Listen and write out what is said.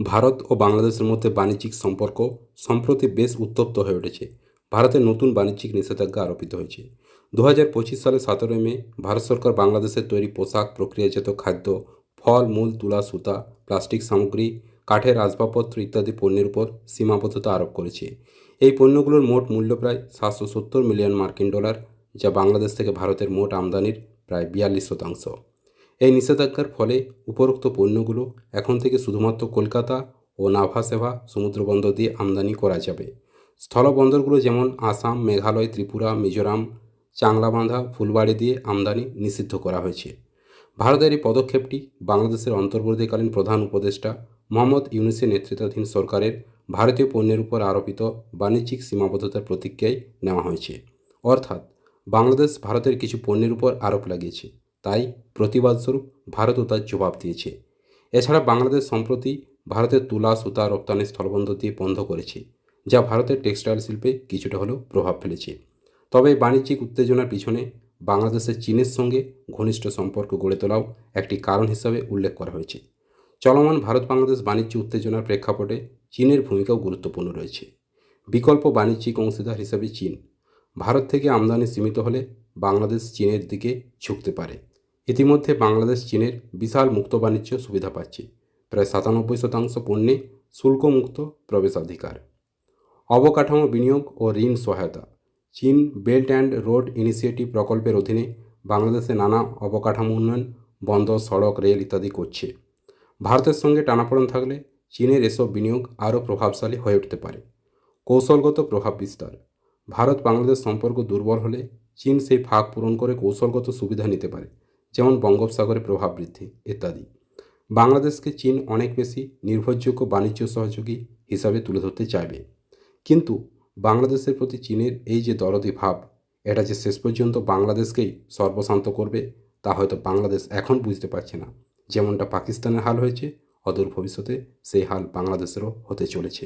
ভারত ও বাংলাদেশের মধ্যে বাণিজ্যিক সম্পর্ক সম্প্রতি বেশ উত্তপ্ত হয়ে উঠেছে। ভারতে নতুন বাণিজ্যিক নিষেধাজ্ঞা আরোপিত হয়েছে। দু হাজার পঁচিশ সালে সতেরোই মে ভারত সরকার বাংলাদেশের তৈরি পোশাক, প্রক্রিয়াজাত খাদ্য, ফল, মূল, তুলা, সুতা, প্লাস্টিক সামগ্রী, কাঠের আসবাবপত্র ইত্যাদি পণ্যের উপর সীমাবদ্ধতা আরোপ করেছে। এই পণ্যগুলোর মোট মূল্য প্রায় সাতশো সত্তর মিলিয়ন মার্কিন ডলার, যা বাংলাদেশ থেকে ভারতের মোট আমদানির প্রায় বিয়াল্লিশ শতাংশ। এই নিষেধাজ্ঞার ফলে উপরোক্ত পণ্যগুলো এখন থেকে শুধুমাত্র কলকাতা ও নাভা নাভাসেভা সমুদ্রবন্দর দিয়ে আমদানি করা যাবে। স্থলবন্দরগুলো যেমন আসাম, মেঘালয়, ত্রিপুরা, মিজোরাম, চাংলাবান্ধা, ফুলবাড়ি দিয়ে আমদানি নিষিদ্ধ করা হয়েছে। ভারতের এই পদক্ষেপটি বাংলাদেশের অন্তর্বর্তীকালীন প্রধান উপদেষ্টা মোহাম্মদ ইউনুসের নেতৃত্বাধীন সরকারের ভারতীয় পণ্যের উপর আরোপিত বাণিজ্যিক সীমাবদ্ধতার প্রতিক্রিয়ায় নেওয়া হয়েছে। অর্থাৎ বাংলাদেশ ভারতের কিছু পণ্যের উপর আরোপ লাগিয়েছে। তাই প্রতিবাদস্বরূপ ভারতও তার জবাব দিয়েছে। এছাড়া বাংলাদেশ সম্প্রতি ভারতের তুলা, সুতা রপ্তানি স্থলবন্দর দিয়ে বন্ধ করেছে, যা ভারতের টেক্সটাইল শিল্পে কিছুটা হলেও প্রভাব ফেলেছে। তবে বাণিজ্যিক উত্তেজনার পিছনে বাংলাদেশের চীনের সঙ্গে ঘনিষ্ঠ সম্পর্ক গড়ে তোলাও একটি কারণ হিসাবে উল্লেখ করা হয়েছে। চলমান ভারত বাংলাদেশ বাণিজ্য উত্তেজনার প্রেক্ষাপটে চীনের ভূমিকাও গুরুত্বপূর্ণ রয়েছে। বিকল্প বাণিজ্যিক অংশীদার হিসাবে চীন, ভারত থেকে আমদানি সীমিত হলে বাংলাদেশ চীনের দিকে ঝুঁকতে পারে। ইতিমধ্যে বাংলাদেশ চীনের বিশাল মুক্ত বাণিজ্য সুবিধা পাচ্ছে। প্রায় সাতানব্বই শতাংশ পণ্যে শুল্কমুক্ত প্রবেশাধিকার। অবকাঠামো বিনিয়োগ ও ঋণ সহায়তা। চীন বেল্ট অ্যান্ড রোড ইনিশিয়েটিভ প্রকল্পের অধীনে বাংলাদেশে নানা অবকাঠামো উন্নয়ন, বন্দর, সড়ক, রেল ইত্যাদি করছে। ভারতের সঙ্গে টানাপোড়েন থাকলে চীনের এসব বিনিয়োগ আরও প্রভাবশালী হয়ে উঠতে পারে। কৌশলগত প্রভাব বিস্তার। ভারত বাংলাদেশ সম্পর্ক দুর্বল হলে চীন সেই ফাঁক পূরণ করে কৌশলগত সুবিধা নিতে পারে। যেমন বঙ্গোপসাগরে প্রভাব বৃদ্ধি ইত্যাদি। বাংলাদেশকে চীন অনেক বেশি নির্ভরযোগ্য বাণিজ্য সহযোগী হিসাবে তুলে ধরতে চাইবে। কিন্তু বাংলাদেশের প্রতি চীনের এই যে দরদি ভাব, এটা যে শেষ পর্যন্ত বাংলাদেশকেই সর্বশান্ত করবে, তা হয়তো বাংলাদেশ এখন বুঝতে পারছে না। যেমনটা পাকিস্তানের হাল হয়েছে, অদূর ভবিষ্যতে সেই হাল বাংলাদেশেরও হতে চলেছে।